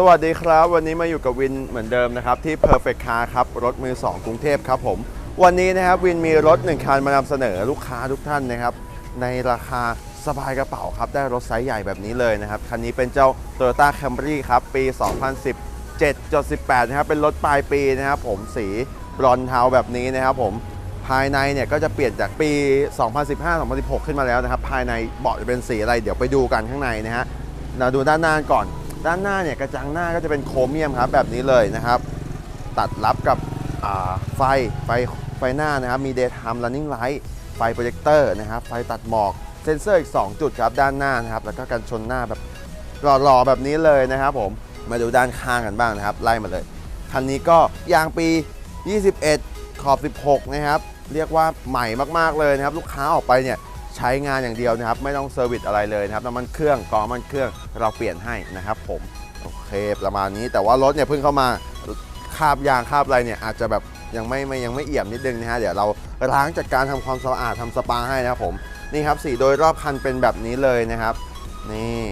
สวัสดีครับ วันนี้มาอยู่กับวินเหมือนเดิมนะครับ ที่ Perfect Car ครับ รถมือ 2 กรุงเทพครับผม วันนี้นะครับวินมีรถ 1 คันมานำเสนอลูกค้าทุกท่านนะครับ ในราคาสบายกระเป๋าครับ ได้รถไซส์ใหญ่แบบนี้เลยนะครับ คันนี้เป็นเจ้า Toyota Camry ครับ ปี 2017.18 นะครับ เป็นรถปลายปีนะครับผมสีบรอนเทาแบบนี้นะครับผมภายในเนี่ยก็จะเปลี่ยนจากปี 2015-2016 ขึ้นมาแล้วนะครับ ภายในเบาะจะเป็นสีอะไร เดี๋ยวไปดูกันข้างในนะฮะเราดูด้านหน้าก่อน ด้านหน้าเนี่ยกระจังหน้าก็จะเป็นโครเมียมครับแบบนี้เลยนะครับ ตัดรับกับไฟไฟไฟหน้านะครับ มี daytime running light ไฟโปรเจคเตอร์นะครับ ไฟตัดหมอก เซ็นเซอร์อีก 2 จุดครับด้านหน้านะครับ แล้วก็กันชนหน้าแบบหล่อๆแบบนี้เลยนะครับผม มาดูด้านข้างกันบ้างนะครับ ไล่มาเลย คันนี้ก็ยางปี 21 ขอบ 16 นะครับ เรียกว่าใหม่มากๆเลยนะครับ ลูกค้าออกไปเนี่ย ใช้งานอย่างเดียวนะครับ ไม่ต้องเซอร์วิสอะไรเลยนะครับน้ำมันเครื่องกองน้ำมันเครื่องเราเปลี่ยนให้นะครับผมโอเคประมาณนี้แต่ว่ารถเนี่ยเพิ่งเข้ามาคาบยางคาบอะไรเนี่ยอาจจะแบบยังไม่ไม่ยังไม่เอี่ยมนิดนึงนะฮะเดี๋ยวเราล้างจัดการทำความสะอาดทำสปาให้นะครับผมนี่ครับสีโดยรอบคันเป็นแบบนี้เลยนะครับ นี่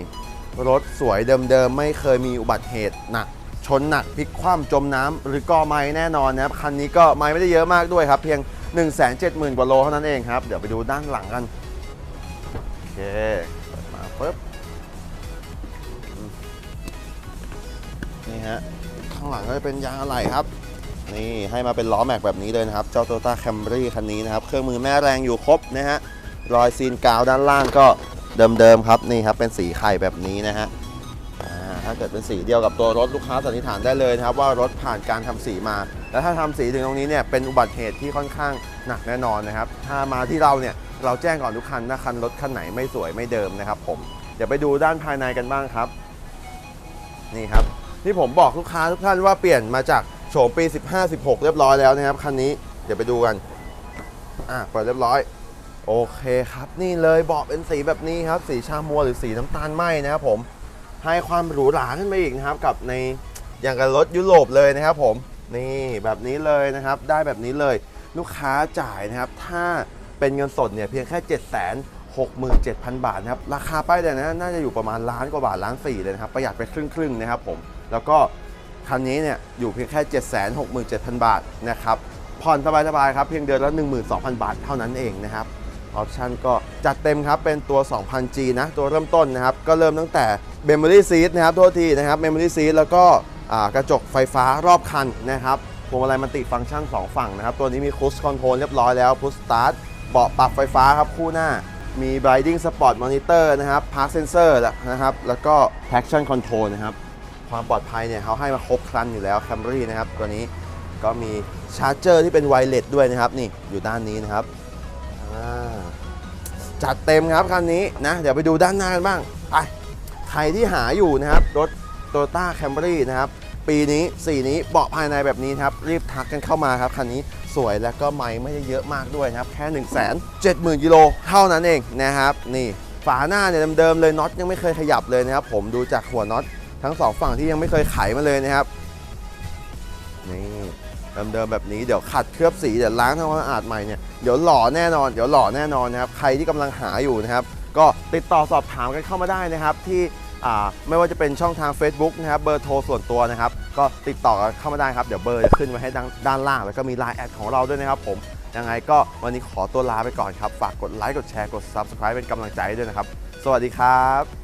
รถสวยเดิมๆไม่เคยมีอุบัติเหตุหนักชนหนักพลิกคว่ำจมน้ำหรือก่อไม้แน่นอนนะครับคันนี้ก็ไม้ไม่ได้เยอะมากด้วยครับ เพียง 170,000กว่าโลเท่านั้นเองครับ เดี๋ยวไปดูด้านหลังกัน เคเปิดมาปุ๊บนี่ฮะ ข้างหลังก็จะเป็นยางอะไหล่ครับ นี่ให้มาเป็นล้อแม็กแบบนี้เลยนะครับ เจ้า Toyota Camry คันนี้นะครับ เครื่องมือแม่แรงอยู่ครบนะฮะ รอยซีนกาวด้านล่างก็เดิมๆครับ นี่ครับ เป็นสีไข่แบบนี้นะฮะถ้าเกิดเป็นสีเดียวกับตัวรถลูกค้าสันนิษฐานได้เลยนะครับว่ารถผ่านการทำสีมา แล้วถ้าทำสีถึงตรงนี้เนี่ยเป็นอุบัติเหตุที่ค่อนข้างหนักแน่นอนนะครับ ถ้ามาที่เราเนี่ย เราแจ้งก่อนทุกคันถ้าคันรถคันไหนไม่สวยไม่เดิมนะครับผม เดี๋ยวไปดูด้านภายในกันบ้างครับ นี่ครับที่ผมบอกลูกค้าทุกท่านว่าเปลี่ยนมาจากโฉมปี 15-16 เรียบร้อยแล้วนะครับคันนี้เดี๋ยวไปดูกันอะเปิดเรียบร้อย โอเคครับ นี่เลยเบาะเป็นสีแบบนี้ครับ สีชามัวหรือสีน้ำตาลไหมนะครับผมให้ความหรูหราขึ้นไปอีกนะครับ กับในอย่างกับรถยุโรปเลยนะครับผมนี่แบบนี้เลยนะครับ ได้แบบนี้เลย ลูกค้าจ่ายนะครับ ถ้า เป็นเงินสดเนี่ยเพียงแค่7 6 7 0 0 0 บาทนะครับ ราคาป้ายแดงนะน่าจะอยู่ประมาณล้านกว่าบาทล้านสี่เลยนะครับ ประหยัดไปครึ่งครึ่งๆนะครับผม แล้วก็คันนี้เนี่ยอยู่เพียงแค่ 7 6 7 0 0 0 บาทนะครับ ผ่อนสบายๆครับเพียงเดือนละ 12,000 บาทเท่านั้นเองนะครับออปชันก็จัดเต็มครับ เป็นตัว 2000G นะ ตัวเริ่มต้นนะครับ ก็เริ่มตั้งแต่ Memory Seat นะครับโทษทีนะครับ Memory Seat แล้วก็กระจกไฟฟ้ารอบคันนะครับพวงมาลัยมันติฟังก์ชัน 2 ฝั่งนะครับ ตัวนี้มี Cruise Control เรียบร้อยแล้ว Push Start เบาะปรับไฟฟ้าครับคู่หน้า มี Blinding Spot Monitor นะครับ Park Sensor นะครับ แล้วก็ Traction Control นะครับ ความปลอดภัยเนี่ยเขาให้มาครบครันอยู่แล้ว Camry นะครับ ตัวนี้ก็มีชาร์จเจอร์ที่เป็นไวเลสด้วยนะครับ นี่อยู่ด้านนี้นะครับจัดเต็มครับคันนี้นะ เดี๋ยวไปดูด้านหน้ากันบ้างไปใครที่หาอยู่นะครับ รถ Toyota Camry นะครับ ปีนี้ สีนี้เบาะภายในแบบนี้ครับ รีบทักกันเข้ามาครับคันนี้ สวยและก็ไม่ไม่ได้เยอะมากด้วยนะครับ แค่1 7 0 0 0 0กิโลเท่านั้นเองนะครับ นี่ฝาหน้าเนี่ยเดิมๆเลยน็อตยังไม่เคยขยับเลยนะครับ ผมดูจากหัวน็อตทั้งสองฝั่งที่ยังไม่เคยไขมาเลยนะครับนี่เดิมๆแบบนี้เดี๋ยวขัดเคลือบสีเดี๋ยวล้างทำความสะอาดใหม่เนี่ยเดี๋ยวหล่อแน่นอนเดี๋ยวหล่อแน่นอนนะครับใครที่กำลังหาอยู่นะครับ ก็ติดต่อสอบถามกันเข้ามาได้นะครับที่ ไม่ว่าจะเป็นช่องทาง Facebook นะครับเบอร์โทรส่วนตัวนะครับ ก็ติดต่อเข้ามาได้ครับ เดี๋ยวเบอร์จะขึ้นไว้ให้ด้านล่าง แล้วก็มี Line แอดของเราด้วยนะครับผมยังไงก็วันนี้ขอตัวลาไปก่อนครับ ฝากกดไลค์กดแชร์กด Subscribe เป็นกำลังใจด้วยนะครับ สวัสดีครับ